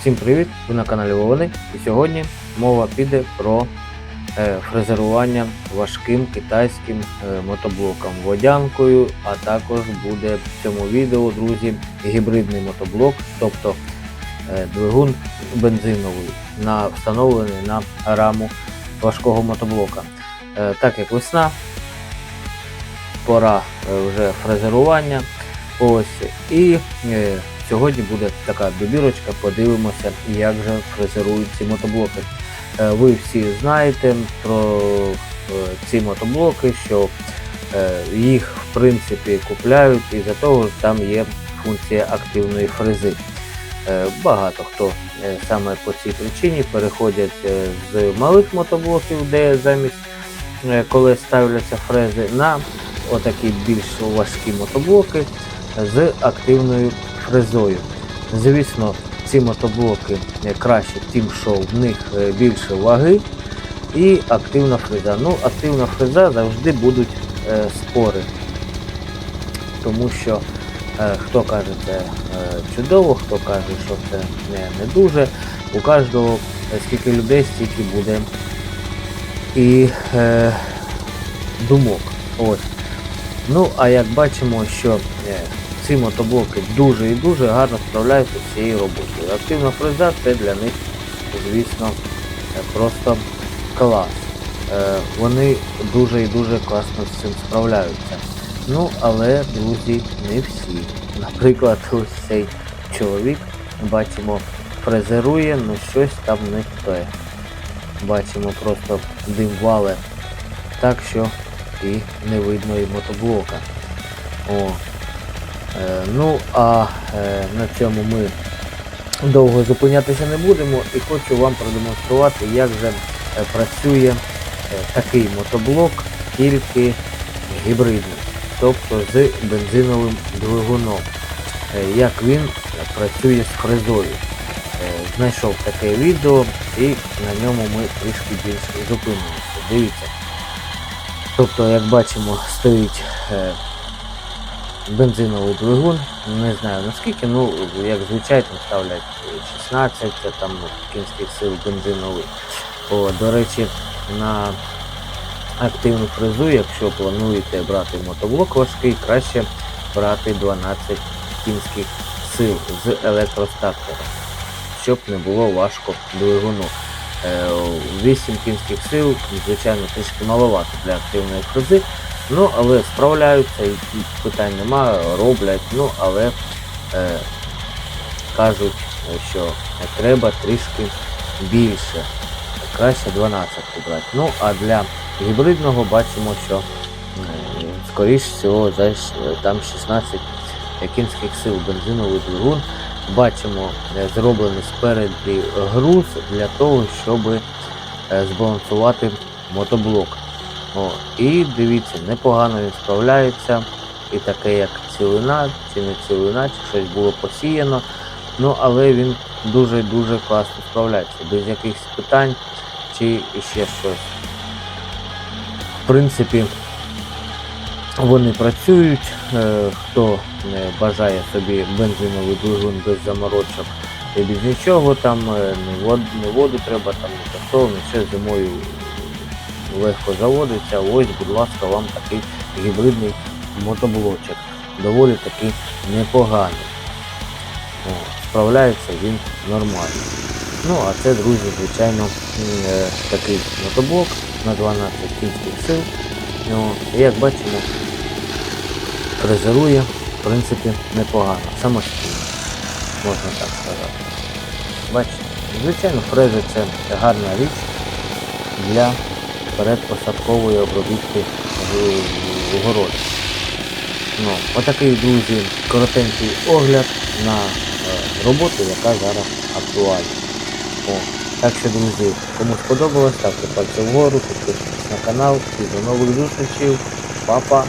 Всім привіт! Ви на каналі Вовни. І сьогодні мова піде про е, фрезерування важким китайським е, мотоблоком водянкою, а також буде в цьому відео, друзі, гібридний мотоблок, тобто е, двигун бензиновий, на, встановлений на раму важкого мотоблока. Так як весна, пора вже фрезерування. Ось і сьогодні буде така добірочка. Подивимося, як же фрезерують ці мотоблоки. Е, ви всі знаєте про е, ці мотоблоки, що е, їх в принципі купляють, і за того там є функція активної фрези. Багато хто саме по цій причині переходять з малих мотоблоків, де замість колес ставляться фрези, на отакі більш важкі мотоблоки з активною фрезою. Звісно, ці мотоблоки краще тим, що в них е, більше ваги і активна фреза. Ну, активна фреза завжди будуть е, спори, тому що е, хто каже це чудово, хто каже, що це не, не дуже. У кожного скільки людей, стільки буде і е, думок. Ось. Ну, а як бачимо, що ці мотоблоки дуже і дуже гарно справляються з цією роботою. Активна фреза це для них, звісно, е, просто клас. Е, Вони дуже і дуже класно з цим справляються. Ну, але, друзі, не всі. Наприклад, ось цей чоловік, бачимо, фрезерує, ну щось там не те. Бачимо, просто дим вале так, що і не видно і мотоблока. О. Е, ну, а е, на цьому ми довго зупинятися не будемо і хочу вам продемонструвати, як же е, працює такий мотоблок, тільки гібридний, тобто з бензиновим двигуном. Як він працює з фрезою. Знайшов таке відео і на ньому ми трішки більше зупинимося. Дивіться. Тобто, як бачимо, стоїть бензиновий двигун. Не знаю наскільки, ну як звичайно ставлять 16, це там кінських сил бензиновий. О, до речі, на активну фрезу, якщо плануєте брати мотоблок важкий, краще брати 12 кінських сил з електростартера, щоб не було важко двигуну. Е, 8 кінських сил, звичайно, трішки маловато для активної фрези. Ну, але справляються, і питань немає, роблять, ну, але е, кажуть, що треба трішки більше. Краще 12 брати. Ну, а для гібридного бачимо, що е, скоріш всього там 16 кінських сил бензиновий двигун. Бачимо е, зроблений спереді груз для того, щоб е, збалансувати мотоблок. О, і дивіться, непогано він справляється. І таке як цілина, чи не цілина, чи щось було посіяно. Ну, але він дуже-дуже класно справляється, без якихось питань чи ще щось. В принципі, вони працюють. Е, Хто не бажає собі бензиновий двигун без заморочок і без нічого, там е, не воду, не воду треба, там не картон, все зимою легко заводиться. Ось, будь ласка, вам такий гібридний мотоблочок. Доволі таки непоганий. Справляється він нормально. Ну, а це, друзі, звичайно, е, такий мотоблок на 12 кінських сил. І як бачимо, фрезерує, в принципі, непогано. Самостійно, можна так сказати. Бачите, звичайно, фрези це гарна річ для передпосадкової обробітки в- в городі. Ну, отакий, друзі, коротенький огляд на е, роботу, яка зараз актуальна. О, так що, друзі, кому сподобалось, ставте пальці вгору, підписуйтесь на канал і до нових зустрічей. Па-па!